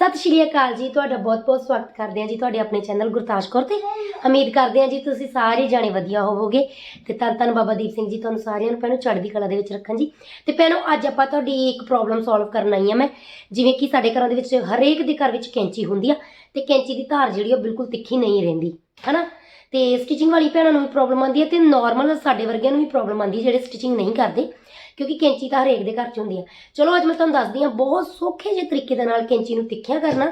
ਸਤਿ ਸ਼੍ਰੀ ਅਕਾਲ ਜੀ, ਤੁਹਾਡਾ ਬਹੁਤ-ਬਹੁਤ ਸਵਾਗਤ ਕਰਦੇ ਹਾਂ ਜੀ ਤੁਹਾਡੇ ਆਪਣੇ ਚੈਨਲ ਗੁਰਤਾਜ ਕੌਰ ਤੇ। ਉਮੀਦ ਕਰਦੇ ਹਾਂ ਜੀ ਤੁਸੀਂ ਸਾਰੇ ਜਾਣੇ ਵਧੀਆ ਹੋਵੋਗੇ ਤੇ ਤਨ ਧੰਨ ਬਾਬਾ ਦੀਪ ਸਿੰਘ ਜੀ ਤੁਹਾਨੂੰ ਸਾਰਿਆਂ ਨੂੰ ਭੈਣੋ ਚੜ੍ਹਦੀ ਕਲਾ ਦੇ ਵਿੱਚ ਰੱਖਣ ਜੀ। ਤੇ ਭੈਣੋ ਅੱਜ ਆਪਾਂ ਤੁਹਾਡੀ ਇੱਕ ਪ੍ਰੋਬਲਮ ਸੋਲਵ ਕਰਨ ਆਈ ਹਾਂ ਮੈਂ, ਜਿਵੇਂ ਕਿ ਸਾਡੇ ਘਰਾਂ ਦੇ ਵਿੱਚ ਹਰੇਕ ਦੇ ਘਰ ਵਿੱਚ ਕੈਂਚੀ ਹੁੰਦੀ ਆ ਤੇ ਕੈਂਚੀ ਦੀ ਧਾਰ ਜਿਹੜੀ ਉਹ ਬਿਲਕੁਲ ਤਿੱਖੀ ਨਹੀਂ ਰਹਿੰਦੀ, ਹਨਾ? ਤੇ ਸਟਿਚਿੰਗ ਵਾਲੀ ਭੈਣਾਂ ਨੂੰ ਵੀ ਪ੍ਰੋਬਲਮ ਆਉਂਦੀ ਹੈ ਤੇ ਨਾਰਮਲ ਸਾਡੇ ਵਰਗਿਆਂ ਨੂੰ ਵੀ ਪ੍ਰੋਬਲਮ ਆਉਂਦੀ ਹੈ ਜਿਹੜੇ ਸਟਿਚਿੰਗ ਨਹੀਂ ਕਰਦੇ। ਕਿਉਂਕਿ ਕੈਂਚੀ ਤਾਂ ਹਰੇਕ ਦੇ ਘਰ 'ਚ ਹੁੰਦੀ ਆ। ਚਲੋ ਅੱਜ ਮੈਂ ਤੁਹਾਨੂੰ ਦੱਸਦੀ ਹਾਂ ਬਹੁਤ ਸੌਖੇ ਜਿਹੇ ਤਰੀਕੇ ਦੇ ਨਾਲ ਕੈਂਚੀ ਨੂੰ ਤਿੱਖਿਆ ਕਰਨਾ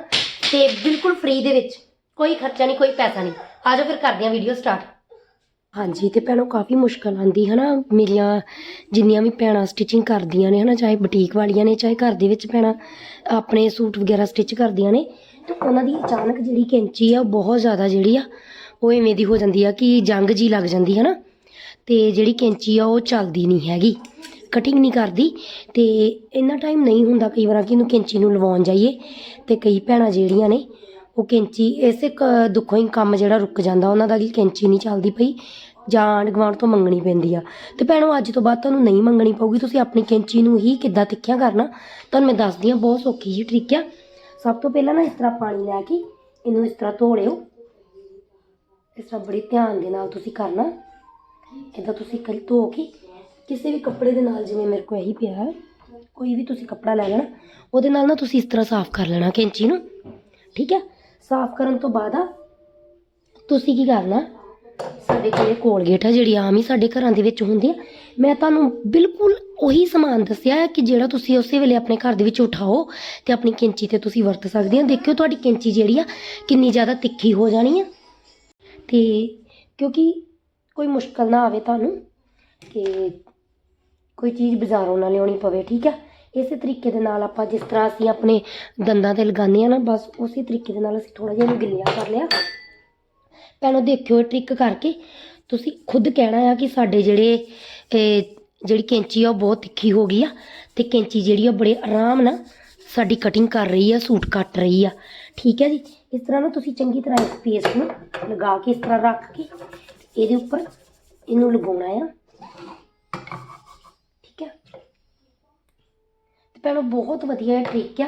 ਤੇ ਬਿਲਕੁਲ ਫ੍ਰੀ ਦੇ ਵਿੱਚ। ਕੋਈ ਖਰਚਾ ਨਹੀਂ, ਕੋਈ ਪੈਸਾ ਨਹੀਂ। ਆ ਜਾਓ ਫਿਰ ਕਰਦੇ ਹਾਂ ਵੀਡੀਓ ਸਟਾਰਟ ਹਾਂਜੀ, ਤੇ ਭੈਣੋ ਕਾਫੀ ਮੁਸ਼ਕਲ ਆਂਦੀ ਹੈ ਨਾ ਮੇਰੀਆਂ ਜਿੰਨੀਆਂ ਵੀ ਭੈਣਾਂ ਸਟਿਚਿੰਗ ਕਰਦੀਆਂ ਨੇ ਹਨਾ, ਚਾਹੇ ਬੁਟੀਕ ਵਾਲੀਆਂ ਨੇ, ਚਾਹੇ ਘਰ ਦੇ ਵਿੱਚ ਭੈਣਾਂ ਆਪਣੇ ਸੂਟ ਵਗੈਰਾ ਸਟਿਚ ਕਰਦੀਆਂ ਨੇ, ਤੇ ਉਹਨਾਂ ਦੀ ਅਚਾਨਕ ਜਿਹੜੀ ਕੈਂਚੀ ਆ, ਉਹ ਬਹੁਤ ਜ਼ਿਆਦਾ ਜਿਹੜੀ ਆ, ਉਹ ਇਵੇਂ ਦੀ ਹੋ ਜਾਂਦੀ ਆ ਕਿ ਜੰਗ ਜੀ ਲੱਗ ਜਾਂਦੀ ਹੈ ਨਾ ਤੇ ਜਿਹੜੀ ਕੈਂਚੀ ਆ, ਉਹ ਚੱਲਦੀ ਨਹੀਂ ਹੈਗੀ। ਕਟਿੰਗ ਨਹੀਂ ਕਰਦੀ ਤੇ ਇੰਨਾ ਟਾਈਮ ਨਹੀਂ ਹੁੰਦਾ ਕਈ ਵਾਰਾਂ ਕਿ ਇਹਨੂੰ ਕੈਂਚੀ ਨੂੰ ਲਵਾਉਣ ਜਾਈਏ ਤੇ ਕਈ ਭੈਣਾਂ ਜਿਹੜੀਆਂ ਨੇ ਉਹ ਕੈਂਚੀ ਇਸੇ ਕ- ਦੁੱਖੋਂ ਹੀ ਕੰਮ ਜਿਹੜਾ ਰੁਕ ਜਾਂਦਾ, ਉਹਨਾਂ ਦਾ ਕਿ ਕੈਂਚੀ ਨਹੀਂ ਚੱਲਦੀ ਪਈ ਜਾਂ ਆਂਢ ਗੁਆਂਢ ਤੋਂ ਮੰਗਣੀ ਪੈਂਦੀ ਆ। ਤੇ ਭੈਣੋ, ਅੱਜ ਤੋਂ ਬਾਅਦ ਤੁਹਾਨੂੰ ਨਹੀਂ ਮੰਗਣੀ ਪਊਗੀ, ਤੁਸੀਂ ਆਪਣੀ ਕੈਂਚੀ ਨੂੰ ਹੀ ਕਿੱਦਾਂ ਤਿੱਖਿਆ ਕਰਨਾ, ਤੁਹਾਨੂੰ ਮੈਂ ਦੱਸਦੀ ਹਾਂ ਬਹੁਤ ਸੌਖੀ ਜਿਹੀ ਟ੍ਰਿਕ ਆ। ਸਭ ਤੋਂ ਪਹਿਲਾਂ ਨਾ ਇਸ ਤਰ੍ਹਾਂ ਪਾਣੀ ਲੈ ਕੇ ਇਹਨੂੰ ਇਸ ਤਰ੍ਹਾਂ ਧੋ ਲਿਓ ਇਸ ਤਰ੍ਹਾਂ ਬੜੇ ਧਿਆਨ ਦੇ ਨਾਲ ਤੁਸੀਂ ਕਰਨਾ। ਇਦਾਂ ਤੁਸੀਂ ਕਰੀ ਧੋ ਕੇ ਕਿਸੇ ਵੀ ਕੱਪੜੇ ਦੇ ਨਾਲ ਜਿਵੇਂ ਮੇਰੇ ਕੋਲ ਇਹੀ ਪਿਆ ਹੈ, ਕੋਈ ਵੀ ਤੁਸੀਂ ਕੱਪੜਾ ਲੈ ਲੈਣਾ, ਉਹਦੇ ਨਾਲ ਨਾ ਤੁਸੀਂ ਇਸ ਤਰ੍ਹਾਂ ਸਾਫ਼ ਕਰ ਲੈਣਾ ਕੈਂਚੀ ਨੂੰ। ਠੀਕ ਹੈ? ਸਾਫ਼ ਕਰਨ ਤੋਂ ਬਾਅਦ ਆ, ਤੁਸੀਂ ਕੀ ਕਰਨਾ? ਸਾਡੇ ਕੋਲ ਕੋਲਗੇਟ ਆ, ਜਿਹੜੀ ਆਮ ਹੀ ਸਾਡੇ ਘਰਾਂ ਦੇ ਵਿੱਚ ਹੁੰਦੀ ਆ। ਮੈਂ ਤੁਹਾਨੂੰ ਬਿਲਕੁਲ ਉਹੀ ਸਮਾਨ ਦੱਸਿਆ ਹੈ ਕਿ ਜਿਹੜਾ ਤੁਸੀਂ ਉਸੇ ਵੇਲੇ ਆਪਣੇ ਘਰ ਦੇ ਵਿੱਚ ਉਠਾਓ ਤੇ ਆਪਣੀ ਕੈਂਚੀ ਤੇ ਤੁਸੀਂ ਵਰਤ ਸਕਦੇ ਹੋ। ਦੇਖਿਓ ਤੁਹਾਡੀ ਕੈਂਚੀ ਜਿਹੜੀ ਆ, ਕਿੰਨੀ ਜ਼ਿਆਦਾ ਤਿੱਖੀ ਹੋ ਜਾਣੀ ਆ। ਤੇ ਕਿਉਂਕਿ ਕੋਈ ਮੁਸ਼ਕਲ ਨਾ ਆਵੇ ਤੁਹਾਨੂੰ ਕਿ ਕੋਈ ਚੀਜ਼ ਬਾਜ਼ਾਰੋਂ ਨਾ ਲਿਆਉਣੀ ਪਵੇ, ਠੀਕ ਆ? ਇਸੇ ਤਰੀਕੇ ਦੇ ਨਾਲ ਆਪਾਂ ਜਿਸ ਤਰ੍ਹਾਂ ਅਸੀਂ ਆਪਣੇ ਦੰਦਾਂ ਤੇ ਲਗਾਉਂਦੇ ਆ ਨਾ, ਬਸ ਉਸੇ ਤਰੀਕੇ ਦੇ ਨਾਲ ਅਸੀਂ ਥੋੜਾ ਜਿਹਾ ਇਹਨੂੰ ਗਿੱਲਿਆ ਕਰ ਲਿਆ। ਪਹਿਲਾਂ ਦੇਖਿਓ ਟ੍ਰਿਕ ਕਰਕੇ। ਤੁਸੀਂ ਖੁਦ ਕਹਿਣਾ ਆ ਕਿ ਸਾਡੇ ਜਿਹੜੇ ਜਿਹੜੀ ਕੈਂਚੀ ਆ ਉਹ ਬਹੁਤ ਤਿੱਖੀ ਹੋ ਗਈ ਆ ਤੇ ਕੈਂਚੀ ਜਿਹੜੀ ਆ ਬੜੇ ਆਰਾਮ ਨਾਲ ਸਾਡੀ ਕਟਿੰਗ ਕਰ ਰਹੀ ਆ, ਸੂਟ ਕੱਟ ਰਹੀ ਆ। ਠੀਕ ਹੈ ਜੀ? ਇਸ ਤਰ੍ਹਾਂ ਨਾ ਤੁਸੀਂ ਚੰਗੀ ਤਰ੍ਹਾਂ ਇਸ ਪੇਸਟ ਨੂੰ ਲਗਾ ਕੇ, ਇਸ ਤਰ੍ਹਾਂ ਰੱਖ ਕੇ ਇਹਦੇ ਉੱਪਰ ਇਹਨੂੰ ਲਗਾਉਣਾ ਆ ਠੀਕ ਹੈ ਤੇ ਭੈਣੋ, ਬਹੁਤ ਵਧੀਆ ਟ੍ਰਿਕ ਆ।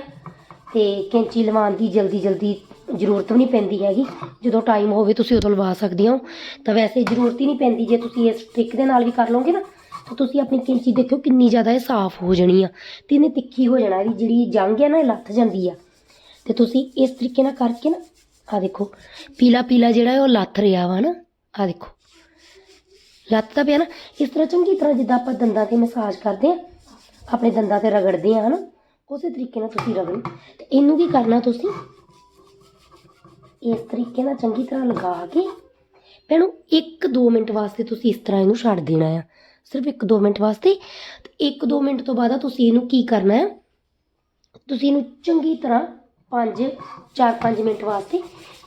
ਤੇ ਕੈਂਚੀ ਲਵਾਉਣ ਦੀ ਜਲਦੀ ਜਲਦੀ ਜ਼ਰੂਰਤ ਵੀ ਨਹੀਂ ਪੈਂਦੀ ਹੈਗੀ। ਜਦੋਂ ਟਾਈਮ ਹੋਵੇ ਤੁਸੀਂ ਉਦੋਂ ਲਵਾ ਸਕਦੇ ਹੋ। ਤਾਂ ਵੈਸੇ ਜ਼ਰੂਰਤ ਹੀ ਨਹੀਂ ਪੈਂਦੀ, ਜੇ ਤੁਸੀਂ ਇਸ ਟ੍ਰਿਕ ਦੇ ਨਾਲ ਵੀ ਕਰ ਲਓਗੇ ਨਾ, ਤਾਂ ਤੁਸੀਂ ਆਪਣੀ ਕੈਂਚੀ ਦੇਖਿਓ ਕਿੰਨੀ ਜ਼ਿਆਦਾ ਇਹ ਸਾਫ਼ ਹੋ ਜਾਣੀ ਆ। ਤੇ ਇਹਨੇ ਤਿੱਖੀ ਹੋ ਜਾਣਾ, ਇਹਦੀ ਜਿਹੜੀ ਜੰਗ ਹੈ ਨਾ, ਇਹ ਲੱਥ ਜਾਂਦੀ ਆ। ਤੇ ਤੁਸੀਂ ਇਸ ਤਰੀਕੇ ਨਾਲ ਕਰਕੇ ਨਾ ਆ ਦੇਖੋ, ਪੀਲਾ ਪੀਲਾ ਜਿਹੜਾ ਉਹ ਲੱਥ ਰਿਹਾ ਵਾ ਨਾ ਆ ਦੇਖੋ। ਲੱਥ ਤਾਂ ਪਿਆ ਨਾ। ਇਸ ਤਰ੍ਹਾਂ ਚੰਗੀ ਤਰ੍ਹਾਂ ਜਿੱਦਾਂ ਆਪਾਂ ਦੰਦਾਂ ਤੇ ਮਸਾਜ ਕਰਦੇ ਆ ਆਪਣੇ ਦੰਦਾਂ ਤੇ ਰਗੜਦੇ ਆ, ਹਨਾ? ਉਸੇ ਤਰੀਕੇ ਨਾਲ ਤੁਸੀਂ ਰਗੜੋ। ਤੇ ਇਹਨੂੰ ਕੀ ਕਰਨਾ ਤੁਸੀਂ? ਇਸ ਤਰੀਕੇ ਨਾਲ ਚੰਗੀ ਤਰ੍ਹਾਂ ਲਗਾ ਕੇ, ਭੈਣੋ 1-2 ਮਿੰਟ ਵਾਸਤੇ ਤੁਸੀਂ ਇਸ ਤਰ੍ਹਾਂ ਇਹਨੂੰ ਛੱਡ ਦੇਣਾ ਆ। ਸਿਰਫ 1-2 ਮਿੰਟ ਵਾਸਤੇ। ਤੇ 1-2 ਮਿੰਟ ਤੋਂ ਬਾਅਦ ਤੁਸੀਂ ਇਹਨੂੰ ਕੀ ਕਰਨਾ ਹੈ ਤੁਸੀਂ ਇਹਨੂੰ ਚੰਗੀ ਤਰ੍ਹਾਂ 5 4-5 ਮਿੰਟ ਵਾਸਤੇ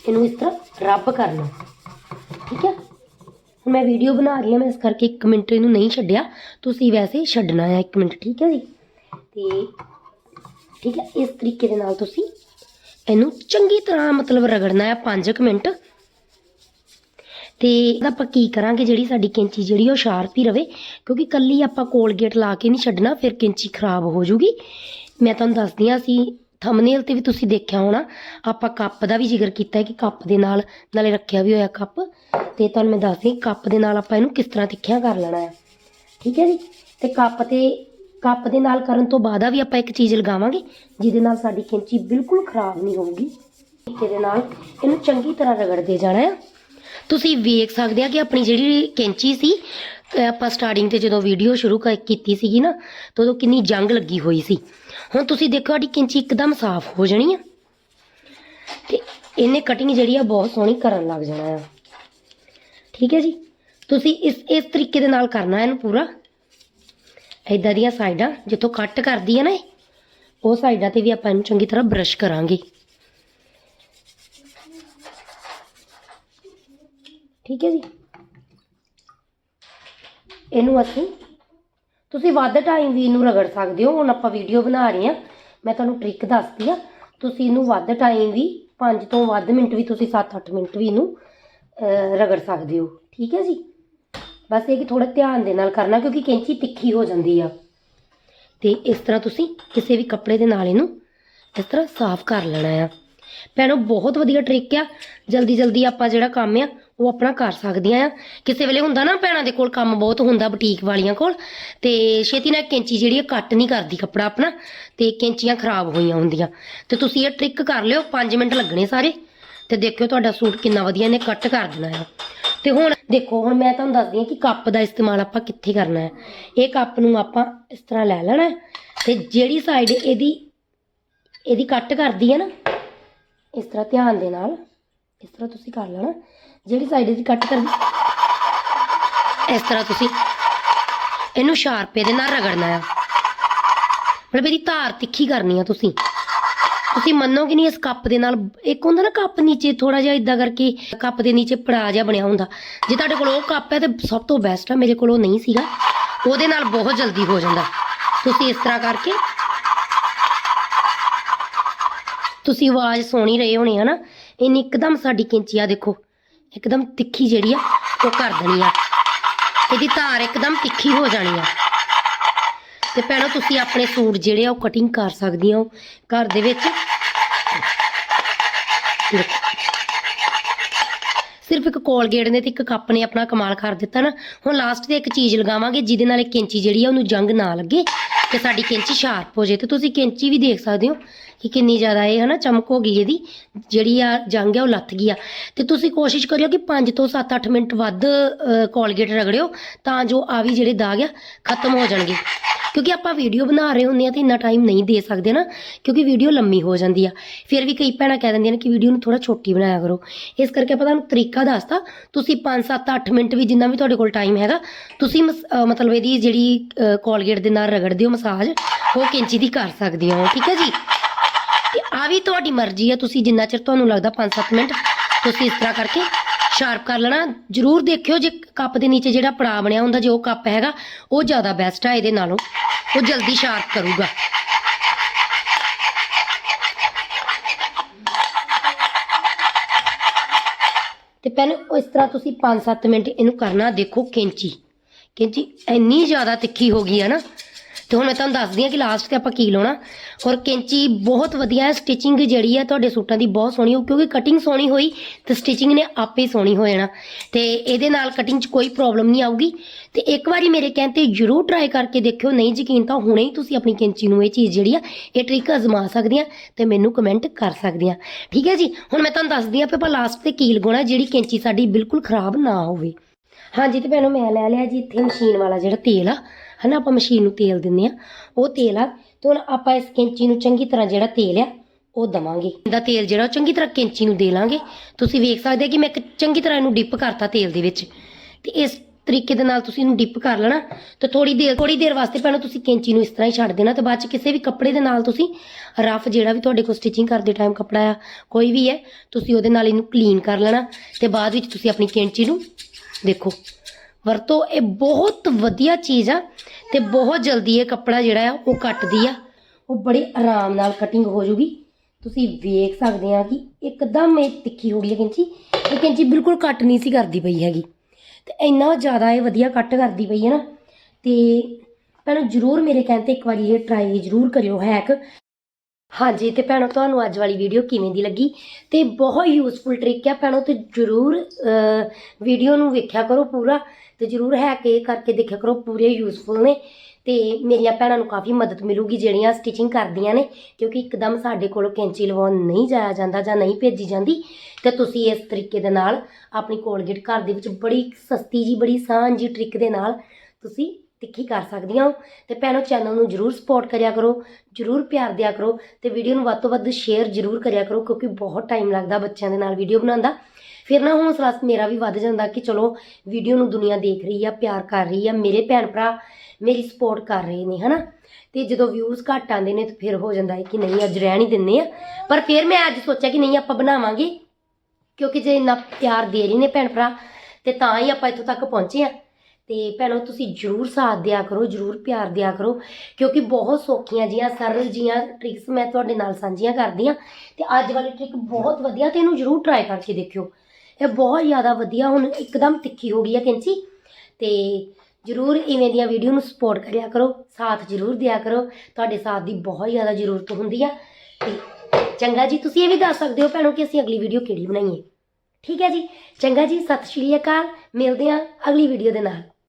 ਇਹਨੂੰ ਇਸ ਤਰ੍ਹਾਂ ਰੱਬ ਕਰ ਲਓ ਠੀਕ ਹੈ ਮੈਂ ਵੀਡੀਓ ਬਣਾ ਰਹੀ ਹਾਂ, ਮੈਂ ਇਸ ਕਰਕੇ 1 ਮਿੰਟ ਇਹਨੂੰ ਨਹੀਂ ਛੱਡਿਆ। ਤੁਸੀਂ ਵੈਸੇ ਛੱਡਣਾ ਹੈ 1 ਮਿੰਟ, ਠੀਕ ਹੈ ਜੀ? ਤੇ ਠੀਕ ਹੈ, ਇਸ ਤਰੀਕੇ ਦੇ ਨਾਲ ਤੁਸੀਂ ਇਹਨੂੰ ਚੰਗੀ ਤਰ੍ਹਾਂ ਮਤਲਬ ਰਗੜਨਾ ਹੈ 5 ਮਿੰਟ। ਤੇ ਇਹਦਾ ਆਪਾਂ ਕੀ ਕਰਾਂਗੇ, ਜਿਹੜੀ ਸਾਡੀ ਕੈਂਚੀ ਜਿਹੜੀ ਉਹ ਸ਼ਾਰਪ ਹੀ ਰਵੇ, ਕਿਉਂਕਿ ਕੱਲੀ ਆਪਾਂ ਕੋਲਗੇਟ ਲਾ ਕੇ ਨਹੀਂ ਛੱਡਣਾ, ਫਿਰ ਕੈਂਚੀ ਖਰਾਬ ਹੋ ਜੂਗੀ। ਮੈਂ ਤੁਹਾਨੂੰ ਦੱਸਦੀ ਹਾਂ, ਅਸੀਂ ਥੰਬਨੇਲ ਤੇ ਵੀ ਤੁਸੀਂ ਦੇਖਿਆ ਹੋਣਾ। ਆਪਾਂ ਕੱਪ ਦਾ ਵੀ ਜ਼ਿਕਰ ਕੀਤਾ ਹੈ ਕਿ ਕੱਪ ਦੇ ਨਾਲ ਨਾਲੇ ਰੱਖਿਆ ਵੀ ਹੋਇਆ ਕੱਪ। ਤੇ ਤੁਹਾਨੂੰ ਮੈਂ ਦੱਸਦੀ ਕੱਪ ਦੇ ਨਾਲ ਆਪਾਂ ਇਹਨੂੰ ਕਿਸ ਤਰ੍ਹਾਂ ਤਿੱਖਿਆ ਕਰ ਲੈਣਾ ਹੈ। ਠੀਕ ਹੈ ਜੀ? ਤੇ ਕੱਪ ਤੇ, ਕੱਪ ਦੇ ਨਾਲ ਕਰਨ ਤੋਂ ਬਾਅਦ ਵੀ ਆਪਾਂ ਇੱਕ ਚੀਜ਼ ਲਗਾਵਾਂਗੇ, ਜਿਹਦੇ ਨਾਲ ਸਾਡੀ ਕੈਂਚੀ ਬਿਲਕੁਲ ਖਰਾਬ ਨਹੀਂ ਹੋਊਗੀ। ਤਰੀਕੇ ਦੇ ਨਾਲ ਇਹਨੂੰ ਚੰਗੀ ਤਰ੍ਹਾਂ ਰਗੜਦੇ ਜਾਣਾ ਹੈ। ਤੁਸੀਂ ਵੇਖ ਸਕਦੇ ਆ ਕਿ ਆਪਣੀ ਜਿਹੜੀ ਕੈਂਚੀ ਸੀ ਆਪਾਂ ਸਟਾਰਟਿੰਗ ਤੇ ਜਦੋਂ ਵੀਡੀਓ ਸ਼ੁਰੂ ਕੀਤੀ ਸੀਗੀ ਨਾ, ਤਾਂ ਉਦੋਂ ਕਿੰਨੀ ਜੰਗ ਲੱਗੀ ਹੋਈ ਸੀ। ਹੁਣ ਤੁਸੀਂ ਦੇਖੋ ਸਾਡੀ ਕਿੰਚੀ ਇੱਕਦਮ ਸਾਫ਼ ਹੋ ਜਾਣੀ ਆ। ਤੇ ਇਹਨੇ ਕਟਿੰਗ ਜਿਹੜੀ ਆ ਬਹੁਤ ਸੋਹਣੀ ਕਰਨ ਲੱਗ ਜਾਣਾ ਆ। ਠੀਕ ਹੈ ਜੀ? ਤੁਸੀਂ ਇਸ ਇਸ ਤਰੀਕੇ ਦੇ ਨਾਲ ਕਰਨਾ ਇਹਨੂੰ ਪੂਰਾ। ਇਦਾਂ ਦੀਆਂ ਸਾਈਡਾਂ ਜਿੱਥੋਂ ਕੱਟ ਕਰਦੀ ਹੈ ਨਾ ਉਹ ਸਾਈਡਾਂ ਤੇ ਵੀ ਆਪਾਂ ਇਹਨੂੰ ਚੰਗੀ ਤਰ੍ਹਾਂ ਬਰਸ਼ ਕਰਾਂਗੇ। ਠੀਕ ਹੈ ਜੀ? ਇਹਨੂੰ ਅਸੀਂ ਤੁਸੀਂ ਵੱਧ ਟਾਈਮ ਵੀ ਇਹਨੂੰ ਰਗੜ ਸਕਦੇ ਹੋ, ਹੁਣ ਆਪਾਂ ਵੀਡੀਓ ਬਣਾ ਰਹੇ ਹਾਂ। ਮੈਂ ਤੁਹਾਨੂੰ ਟ੍ਰਿਕ ਦੱਸਦੀ ਆ ਤੁਸੀਂ ਇਹਨੂੰ ਵੱਧ ਟਾਈਮ ਵੀ 5 ਤੋਂ ਵੱਧ ਮਿੰਟ ਵੀ, ਤੁਸੀਂ 7-8 ਮਿੰਟ ਵੀ ਇਹਨੂੰ ਰਗੜ ਸਕਦੇ ਹੋ। ਠੀਕ ਹੈ ਜੀ? ਬਸ ਇਹ ਕਿ ਥੋੜਾ ਧਿਆਨ ਦੇ ਨਾਲ ਕਰਨਾ, ਕਿਉਂਕਿ ਕੈਂਚੀ ਤਿੱਖੀ ਹੋ ਜਾਂਦੀ ਆ। ਤੇ ਇਸ ਤਰ੍ਹਾਂ ਤੁਸੀਂ ਕਿਸੇ ਵੀ ਕੱਪੜੇ ਦੇ ਨਾਲ ਇਹਨੂੰ ਇਸ ਤਰ੍ਹਾਂ ਸਾਫ਼ ਕਰ ਲੈਣਾ ਆ। ਭੈਣੋ, ਬਹੁਤ ਵਧੀਆ ਟ੍ਰਿਕ ਆ। ਜਲਦੀ ਜਲਦੀ ਆਪਾਂ ਜਿਹੜਾ ਕੰਮ ਆ ਉਹ ਆਪਣਾ ਕਰ ਸਕਦੀਆਂ ਆ। ਕਿਸੇ ਵੇਲੇ ਹੁੰਦਾ ਨਾ ਭੈਣਾਂ ਦੇ ਕੋਲ ਕੰਮ ਬਹੁਤ ਹੁੰਦਾ ਬੁਟੀਕ ਵਾਲੀਆਂ ਕੋਲ, ਤੇ ਛੇਤੀ ਨਾਲ ਕੈਂਚੀ ਜਿਹੜੀ ਆ ਕੱਟ ਨਹੀਂ ਕਰਦੀ ਕੱਪੜਾ ਆਪਣਾ, ਤੇ ਕੈਂਚੀਆਂ ਖਰਾਬ ਹੋਈਆਂ ਹੁੰਦੀਆਂ। ਤੇ ਤੁਸੀਂ ਇਹ ਟ੍ਰਿਕ ਕਰ ਲਿਓ 5 ਮਿੰਟ ਲੱਗਣੇ ਸਾਰੇ, ਤੇ ਦੇਖਿਓ ਤੁਹਾਡਾ ਸੂਟ ਕਿੰਨਾ ਵਧੀਆ ਇਹਨੇ ਕੱਟ ਕਰ ਦੇਣਾ ਆ। ਤੇ ਹੁਣ ਦੇਖੋ, ਹੁਣ ਮੈਂ ਤੁਹਾਨੂੰ ਦੱਸਦੀ ਹਾਂ ਕਿ ਕੱਪ ਦਾ ਇਸਤੇਮਾਲ ਆਪਾਂ ਕਿੱਥੇ ਕਰਨਾ ਹੈ ਇਹ ਕੱਪ ਨੂੰ ਆਪਾਂ ਇਸ ਤਰ੍ਹਾਂ ਲੈ ਲੈਣਾ ਤੇ ਜਿਹੜੀ ਸਾਈਡ ਇਹਦੀ ਇਹਦੀ ਕੱਟ ਕਰਦੀ ਹੈ ਨਾ, ਇਸ ਤਰ੍ਹਾਂ ਧਿਆਨ ਦੇ ਨਾਲ, ਇਸ ਤਰ੍ਹਾਂ ਤੁਸੀਂ ਕਰ ਲੈਣਾ। ਜਿਹੜੀ ਸਾਈਡ ਇਹਦੀ ਕੱਟ ਕਰਦੀ ਇਸ ਤਰ੍ਹਾਂ ਤੁਸੀਂ ਇਹਨੂੰ ਸ਼ਾਰਪੇ ਦੇ ਨਾਲ ਰਗੜਨਾ ਆ। ਮਤਲਬ ਇਹਦੀ ਧਾਰ ਤਿੱਖੀ ਕਰਨੀ ਆ ਤੁਸੀਂ। ਤੁਸੀਂ ਮੰਨੋਗੇ ਨਹੀਂ ਇਸ ਕੱਪ ਦੇ ਨਾਲ, ਇੱਕ ਹੁੰਦਾ ਨਾ ਕੱਪ ਨੀਚੇ ਥੋੜਾ ਜਿਹਾ ਇਦਾਂ ਕਰਕੇ, ਕੱਪ ਦੇ ਨੀਚੇ ਪੜਾ ਜਿਹਾ ਬਣਿਆ ਹੁੰਦਾ। ਜੇ ਤੁਹਾਡੇ ਕੋਲ ਉਹ ਕੱਪ ਹੈ ਤੇ ਸਭ ਤੋਂ ਬੈਸਟ ਆ, ਮੇਰੇ ਕੋਲ ਉਹ ਨਹੀਂ ਸੀਗਾ। ਉਹਦੇ ਨਾਲ ਬਹੁਤ ਜਲਦੀ ਹੋ ਜਾਂਦਾ। ਤੁਸੀਂ ਇਸ ਤਰ੍ਹਾਂ ਕਰਕੇ ਤੁਸੀਂ ਆਵਾਜ਼ ਸੁਣੀ ਰਹੇ ਹੋਣੇ ਨਾ। ਇਹਨੀ ਇੱਕਦਮ ਸਾਡੀ ਕਿੰਚੀ ਆ ਦੇਖੋ। ਇੱਕਦਮ ਤਿੱਖੀ ਜਿਹੜੀ ਆ, ਉਹ ਕਰ ਦੇਣੀ ਆ। ਇਹਦੀ ਧਾਰ ਇੱਕਦਮ ਤਿੱਖੀ ਹੋ ਜਾਣੀ ਆ। ਤੇ ਭੈਣੋ, ਤੁਸੀਂ ਆਪਣੇ ਸੂਟ ਜਿਹੜੇ ਆ, ਉਹ ਕਟਿੰਗ ਕਰ ਸਕਦੀਆਂ ਹੋ। ਘਰ ਦੇ ਵਿੱਚ। ਸਿਰਫ ਇੱਕ ਕੋਲਗੇਟ ਨੇ ਤੇ ਇੱਕ ਕੱਪ ਨੇ ਆਪਣਾ ਕਮਾਲ ਕਰ ਦਿੱਤਾ ਨਾ। ਹੁਣ ਲਾਸਟ ਤੇ ਇੱਕ ਚੀਜ਼ ਲਗਾਵਾਂਗੇ, ਜਿਹਦੇ ਨਾਲ ਇਹ ਕੈਂਚੀ ਜਿਹੜੀ ਆ, ਉਹਨੂੰ ਜੰਗ ਨਾ ਲੱਗੇ ਤੇ ਸਾਡੀ ਕੈਂਚੀ ਸ਼ਾਰਪ ਹੋ ਜੇ ਤੇ ਤੁਸੀਂ ਕੈਂਚੀ ਵੀ ਦੇਖ ਸਕਦੇ ਹੋ ਕਿ ਕਿੰਨੀ ਜ਼ਿਆਦਾ ਇਹ ਹਨਾ ਚਮਕ ਹੋ ਗਈ ਇਹਦੀ। ਜਿਹੜੀ ਆ ਜੰਗ ਆ, ਉਹ ਲੱਥ ਗਈ ਆ। ਤੇ ਤੁਸੀਂ ਕੋਸ਼ਿਸ਼ ਕਰਿਓ ਕਿ 5 ਤੋਂ 7-8 ਮਿੰਟ ਵੱਧ ਕੋਲਗੇਟ ਰਗੜਿਓ ਤਾਂ ਜੋ ਆ ਵੀ ਜਿਹੜੇ ਦਾਗ ਆ, ਖਤਮ ਹੋ ਜਾਣਗੇ। ਕਿਉਂਕਿ ਆਪਾਂ ਵੀਡੀਓ ਬਣਾ ਰਹੇ ਹੁੰਦੇ ਆ ਤੇ ਇੰਨਾ ਟਾਈਮ ਨਹੀਂ ਦੇ ਸਕਦੇ ਨਾ, ਕਿਉਂਕਿ ਵੀਡੀਓ ਲੰਮੀ ਹੋ ਜਾਂਦੀ ਆ। ਫਿਰ ਵੀ ਕਈ ਭੈਣਾਂ ਕਹਿ ਦਿੰਦੀਆਂ ਨੇ ਕਿ ਵੀਡੀਓ ਨੂੰ ਥੋੜਾ ਛੋਟੀ ਬਣਾਇਆ ਕਰੋ। ਇਸ ਕਰਕੇ ਆਪਾਂ ਤੁਹਾਨੂੰ ਤਰੀਕਾ ਦੱਸਤਾ, ਤੁਸੀਂ 5 7 8 ਮਿੰਟ ਵੀ ਜਿੰਨਾ ਵੀ ਤੁਹਾਡੇ ਕੋਲ ਟਾਈਮ ਹੈਗਾ, ਤੁਸੀਂ ਮਸ- ਮਤਲਬ ਇਹਦੀ ਜਿਹੜੀ ਕੋਲਗੇਟ ਦੇ ਨਾਲ ਰਗੜਦੇ ਹੋ ਮਸਾਜ ਉਹ ਕਿੰਚੀ ਦੀ ਕਰ ਸਕਦੀਆਂ ਹੋ, ਠੀਕ ਹੈ ਜੀ? ਤੇ ਆ ਵੀ ਤੁਹਾਡੀ ਮਰਜ਼ੀ ਹੈ ਤੁਸੀਂ ਜਿੰਨਾ ਚਿਰ ਤੁਹਾਨੂੰ ਲੱਗਦਾ 5-7 ਮਿੰਟ, ਤੁਸੀਂ ਇਸ ਤਰ੍ਹਾਂ ਕਰਕੇ ਸ਼ਾਰਪ ਕਰ ਲੈਣਾ। ਜਰੂਰ ਦੇਖਿਓ ਜੇ ਕੱਪ ਦੇ ਨੀਚੇ ਜਿਹੜਾ ਪੜਾ ਬਣਿਆ ਹੁੰਦਾ, ਜੇ ਉਹ ਕੱਪ ਹੈਗਾ, ਉਹ ਜ਼ਿਆਦਾ ਬੈਸਟ ਆ ਇਹਦੇ ਨਾਲੋਂ। ਉਹ ਜਲਦੀ ਸ਼ਾਰਪ ਕਰੂਗਾ। ਤੇ ਪਹਿਲਾਂ ਇਸ ਤਰ੍ਹਾਂ ਤੁਸੀਂ 5-7 ਮਿੰਟ ਇਹਨੂੰ ਕਰਨਾ। ਦੇਖੋ ਕੈਂਚੀ। ਕੈਂਚੀ ਇੰਨੀ ਜ਼ਿਆਦਾ ਤਿੱਖੀ ਹੋ ਗਈ ਹੈ ਨਾ ਤੇ ਹੁਣ ਮੈਂ ਤੁਹਾਨੂੰ ਦੱਸਦੀ ਹਾਂ ਕਿ ਲਾਸਟ ਤੇ ਆਪਾਂ ਕੀ ਲਾਉਣਾ। ਔਰ ਕੈਂਚੀ ਬਹੁਤ ਵਧੀਆ ਹੈ। ਸਟਿਚਿੰਗ ਜਿਹੜੀ ਹੈ ਤੁਹਾਡੇ ਸੂਟਾਂ ਦੀ ਬਹੁਤ ਸੋਹਣੀ ਹੋ ਕਿਉਂਕਿ ਕਟਿੰਗ ਸੋਹਣੀ ਹੋਈ ਤੇ ਸਟਿਚਿੰਗ ਨੇ ਆਪੇ ਸੋਹਣੀ ਹੋ ਜਾਣਾ। ਤੇ ਇਹਦੇ ਨਾਲ ਕਟਿੰਗ 'ਚ ਕੋਈ ਪ੍ਰੋਬਲਮ ਨਹੀਂ ਆਊਗੀ। ਤੇ ਇੱਕ ਵਾਰੀ ਮੇਰੇ ਕਹਿਣ ਤੇ ਜਰੂਰ ਟਰਾਈ ਕਰਕੇ ਦੇਖਿਓ। ਨਹੀਂ ਯਕੀਨ ਤਾਂ ਹੁਣੇ ਹੀ ਤੁਸੀਂ ਆਪਣੀ ਕੈਂਚੀ ਨੂੰ ਇਹ ਚੀਜ਼ ਜਿਹੜੀ ਆ, ਇਹ ਟ੍ਰਿਕ ਅਜ਼ਮਾ ਸਕਦੀਆਂ ਤੇ ਮੈਨੂੰ ਕਮੈਂਟ ਕਰ ਸਕਦੀਆਂ ਠੀਕ ਹੈ ਜੀ? ਹੁਣ ਮੈਂ ਤੁਹਾਨੂੰ ਦੱਸਦੀ ਹਾਂ ਕਿ ਆਪਾਂ ਲਾਸਟ ਤੇ ਕੀ ਲਗਾਉਣਾ, ਜਿਹੜੀ ਕੈਂਚੀ ਸਾਡੀ ਬਿਲਕੁਲ ਖਰਾਬ ਨਾ ਹੋਵੇ। ਹਾਂਜੀ ਤੇ ਭੈਣੋ, ਮੈਂ ਲੈ ਲਿਆ ਜੀ ਇੱਥੇ ਮਸ਼ੀਨ ਵਾਲਾ ਜਿਹੜਾ ਤੇਲ ਆ। ਹਨਾ, ਆਪਾਂ ਮਸ਼ੀਨ ਨੂੰ ਤੇਲ ਦਿੰਦੇ ਆ ਉਹ ਤੇਲ ਆ, ਤੇ ਹੁਣ ਆਪਾਂ ਇਸ ਕੈਂਚੀ ਨੂੰ ਚੰਗੀ ਤਰ੍ਹਾਂ ਜਿਹੜਾ ਤੇਲ ਆ, ਉਹ ਦਵਾਂਗੇ। ਇਹਦਾ ਤੇਲ ਜਿਹੜਾ, ਉਹ ਚੰਗੀ ਤਰ੍ਹਾਂ ਕੈਂਚੀ ਨੂੰ ਦੇ ਲਾਂਗੇ। ਤੁਸੀਂ ਵੇਖ ਸਕਦੇ ਕਿ ਮੈਂ ਇੱਕ ਚੰਗੀ ਤਰ੍ਹਾਂ ਇਹਨੂੰ ਡਿਪ ਕਰਤਾ ਤੇਲ ਦੇ ਵਿੱਚ। ਤੇ ਇਸ ਤਰੀਕੇ ਦੇ ਨਾਲ ਤੁਸੀਂ ਇਹਨੂੰ ਡਿਪ ਕਰ ਲੈਣਾ। ਤੇ ਥੋੜੀ ਦੇਰ ਥੋੜੀ ਦੇਰ ਵਾਸਤੇ ਪਹਿਲਾਂ ਤੁਸੀਂ ਕੈਂਚੀ ਨੂੰ ਇਸ ਤਰ੍ਹਾਂ ਹੀ ਛੱਡ ਦੇਣਾ। ਤੇ ਬਾਅਦ ਚ ਕਿਸੇ ਵੀ ਕੱਪੜੇ ਦੇ ਨਾਲ ਤੁਸੀਂ ਰਫ ਜਿਹੜਾ ਵੀ ਤੁਹਾਡੇ ਕੋਲ ਸਟਿਚਿੰਗ ਕਰਦੇ ਟਾਈਮ ਕੱਪੜਾ ਆ, ਕੋਈ ਵੀ ਹੈ, ਤੁਸੀਂ ਉਹਦੇ ਨਾਲ ਇਹਨੂੰ ਕਲੀਨ ਕਰ ਲੈਣਾ। ਤੇ ਬਾਅਦ ਵਿੱਚ ਤੁਸੀਂ ਆਪਣੀ ਕੈਂਚੀ ਨੂੰ ਦੇਖੋ। ਵਰਤੋ, ਇਹ ਬਹੁਤ ਵਧੀਆ ਚੀਜ਼ ਆ ਤੇ ਬਹੁਤ ਜਲਦੀ ਇਹ ਕੱਪੜਾ ਜਿਹੜਾ ਆ ਉਹ ਕੱਟਦੀ ਆ। ਉਹ ਬੜੇ ਆਰਾਮ ਨਾਲ ਕਟਿੰਗ ਹੋ ਜੂਗੀ। ਤੁਸੀਂ ਵੇਖ ਸਕਦੇ ਆ ਕਿ ਇੱਕਦਮ ਇਹ ਤਿੱਖੀ ਹੋ ਗਈ ਹੈ ਕੈਂਚੀ। ਇਹ ਕੈਂਚੀ ਬਿਲਕੁਲ ਕੱਟ ਨਹੀਂ ਸੀ ਕਰਦੀ ਪਈ ਹੈਗੀ। ਤੇ ਇੰਨਾ ਜ਼ਿਆਦਾ ਇਹ ਵਧੀਆ ਕੱਟ ਕਰਦੀ ਪਈ ਹੈ ਨਾ। ਤੇ ਭੈਣੋ, ਜਰੂਰ ਮੇਰੇ ਕਹਿਣ ਤੇ ਇੱਕ ਵਾਰੀ ਇਹ ਟਰਾਈ ਜਰੂਰ ਕਰਿਓ ਹੈਕ ਹਾਂਜੀ, ਤੇ ਭੈਣੋ, ਤੁਹਾਨੂੰ ਅੱਜ ਵਾਲੀ ਵੀਡੀਓ ਕਿਵੇਂ ਦੀ ਲੱਗੀ? ਤੇ ਬਹੁਤ ਯੂਸਫੁਲ ਟ੍ਰਿਕ ਆ। ਭੈਣੋ, ਤੇ ਜਰੂਰ ਵੀਡੀਓ ਨੂੰ ਵੇਖਿਆ ਕਰੋ ਪੂਰਾ। ਤੇ ਜਰੂਰ ਹੈ ਕਿ ਕਰਕੇ ਦੇਖਿਆ ਕਰੋ ਪੂਰੇ ਯੂਸਫੁਲ ਨੇ ਤੇ ਮੇਰੀਆਂ ਭੈਣਾਂ ਨੂੰ ਕਾਫੀ ਮਦਦ ਮਿਲੂਗੀ ਜਿਹੜੀਆਂ ਸਟਿਚਿੰਗ ਕਰਦੀਆਂ ਨੇ, ਕਿਉਂਕਿ ਇੱਕਦਮ ਸਾਡੇ ਕੋਲੋਂ ਕੈਂਚੀ ਲਵਾਉਣ ਨਹੀਂ ਜਾਇਆ ਜਾਂਦਾ ਜਾਂ ਨਹੀਂ ਭੇਜੀ ਜਾਂਦੀ ਤੇ ਤੁਸੀਂ ਇਸ ਤਰੀਕੇ ਦੇ ਨਾਲ ਆਪਣੀ ਕੋਲਗੇਟ ਘਰ ਦੇ ਵਿੱਚ ਬੜੀ ਸਸਤੀ ਜੀ, ਬੜੀ ਆਸਾਨ ਜੀ ਟ੍ਰਿਕ ਦੇ ਨਾਲ ਤੁਸੀਂ ਤਿੱਖੀ ਕਰ ਸਕਦੀਆਂ ਹੋ ਤੇ ਭੈਣੋ ਚੈਨਲ ਨੂੰ ਜਰੂਰ ਸਪੋਰਟ ਕਰਿਆ ਕਰੋ, ਜਰੂਰ ਪਿਆਰ ਦਿਆ ਕਰੋ ਤੇ ਵੀਡੀਓ ਨੂੰ ਵੱਧ ਤੋਂ ਵੱਧ ਸ਼ੇਅਰ ਜਰੂਰ ਕਰਿਆ ਕਰੋ ਕਿਉਂਕਿ ਬਹੁਤ ਟਾਈਮ ਲੱਗਦਾ ਬੱਚਿਆਂ ਦੇ ਨਾਲ ਵੀਡੀਓ ਬਣਾਉਂਦਾ ਫਿਰ ਨਾ ਹੌਸਲਾ ਮੇਰਾ ਵੀ ਵੱਧ ਜਾਂਦਾ ਕਿ ਚਲੋ ਵੀਡੀਓ ਨੂੰ ਦੁਨੀਆ ਦੇਖ ਰਹੀ ਆ, ਪਿਆਰ ਕਰ ਰਹੀ ਆ, ਮੇਰੇ ਭੈਣ ਭਰਾ ਮੇਰੀ ਸਪੋਰਟ ਕਰ ਰਹੇ ਨੇ, ਹਨਾ? ਤੇ ਜਦੋਂ ਵਿਊਜ਼ ਘੱਟ ਆਉਂਦੇ ਨੇ ਤਾਂ ਫਿਰ ਹੋ ਜਾਂਦਾ ਹੈ ਕਿ ਨਹੀਂ, ਅੱਜ ਰਹਿਣ ਹੀ ਦਿੰਨੇ ਆ। ਪਰ ਫਿਰ ਮੈਂ ਅੱਜ ਸੋਚਿਆ ਕਿ ਨਹੀਂ, ਆਪਾਂ ਬਣਾਵਾਂਗੇ, ਕਿਉਂਕਿ ਜੇ ਇੰਨਾ ਪਿਆਰ ਦੇ ਰਹੇ ਨੇ ਭੈਣ ਭਰਾ, ਤੇ ਤਾਂ ਹੀ ਆਪਾਂ ਇੱਥੋਂ ਤੱਕ ਪਹੁੰਚੇ ਆ। ਤੇ ਭੈਣੋ, ਤੁਸੀਂ ਜਰੂਰ ਸਾਥ ਦਿਆ ਕਰੋ, ਜਰੂਰ ਪਿਆਰ ਦਿਆ ਕਰੋ, ਕਿਉਂਕਿ ਬਹੁਤ ਸੌਖੀਆਂ ਜੀਆਂ, ਸਰਲ ਜੀਆਂ ਟ੍ਰਿਕਸ ਮੈਂ ਤੁਹਾਡੇ ਨਾਲ ਸਾਂਝੀਆਂ ਕਰਦੀ ਆ। ਤੇ ਅੱਜ ਵਾਲੀ ਟ੍ਰਿਕ ਬਹੁਤ ਵਧੀਆ, ਤੇ ਇਹਨੂੰ ਜਰੂਰ ਟਰਾਈ ਕਰਕੇ ਦੇਖਿਓ। ਇਹ ਬਹੁਤ ਜ਼ਿਆਦਾ ਵਧੀਆ, ਹੁਣ ਇੱਕਦਮ ਤਿੱਖੀ ਹੋ ਗਈ ਆ ਕੈਂਚੀ। ਤੇ ਜਰੂਰ ਇਵੇਂ ਦੀਆਂ ਵੀਡੀਓ ਨੂੰ ਸਪੋਰਟ ਕਰਿਆ ਕਰੋ, ਸਾਥ ਜਰੂਰ ਦਿਆ ਕਰੋ। ਤੁਹਾਡੇ ਸਾਥ ਦੀ ਬਹੁਤ ਜ਼ਿਆਦਾ ਜ਼ਰੂਰਤ ਹੁੰਦੀ ਆ। ਤੇ ਚੰਗਾ ਜੀ, ਤੁਸੀਂ ਇਹ ਵੀ ਦੱਸ ਸਕਦੇ ਹੋ ਭੈਣੋ ਕਿ ਅਸੀਂ ਅਗਲੀ ਵੀਡੀਓ ਕਿਹੜੀ ਬਣਾਈਏ। ਠੀਕ ਹੈ ਜੀ? ਚੰਗਾ ਜੀ, ਸਤਿ ਸ਼੍ਰੀ ਅਕਾਲ। ਮਿਲਦੇ ਹਾਂ ਅਗਲੀ ਵੀਡੀਓ ਦੇ ਨਾਲ।